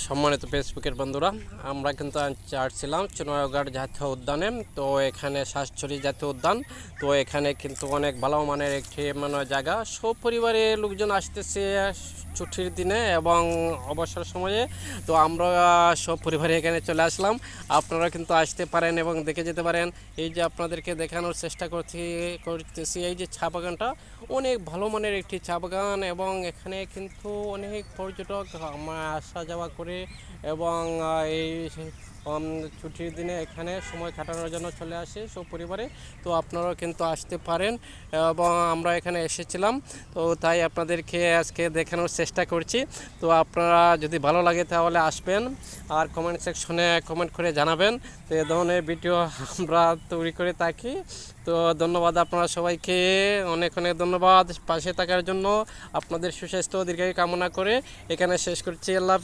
সম্মানিত ফেসবুকের বন্ধুরা, আমরা কিন্তু আসছিলাম চুনারঘাট জাতীয় উদ্যানে। তো এখানে শাঁসছড়ি জাতীয় উদ্যান। তো এখানে কিন্তু অনেক ভালো মানের একটি মানে জায়গা। সব পরিবারের লোকজন আসতেছে ছুটির দিনে এবং অবসর সময়ে। তো আমরা সব পরিবারে এখানে চলে আসলাম। আপনারা কিন্তু আসতে পারেন এবং দেখে যেতে পারেন। এই যে আপনাদেরকে দেখানোর চেষ্টা করছি, করতেছি এই যে চা বাগানটা। অনেক ভালো মানের একটি চা বাগান এবং এখানে কিন্তু অনেক পর্যটক আসা যাওয়া করে এবং এই ছুটির দিনে এখানে সময় কাটানোর জন্য চলে আসে সব পরিবারে তো আপনারাও কিন্তু আসতে পারেন এবং আমরা এখানে এসেছিলাম। তো তাই আপনাদেরকে আজকে দেখানোর চেষ্টা করছি। তো আপনারা যদি ভালো লাগে তাহলে আসবেন আর কমেন্ট সেকশনে কমেন্ট করে জানাবেন। তো এ ধরনের ভিডিও আমরা তৈরি করে থাকি। তো ধন্যবাদ আপনারা সবাইকে। অনেক অনেক ধন্যবাদ। পাশে থাকার জন্য আপনাদের সুস্বাস্থ্য, দীর্ঘায়ু কামনা করে এখানে শেষ করছি। আল্লাহ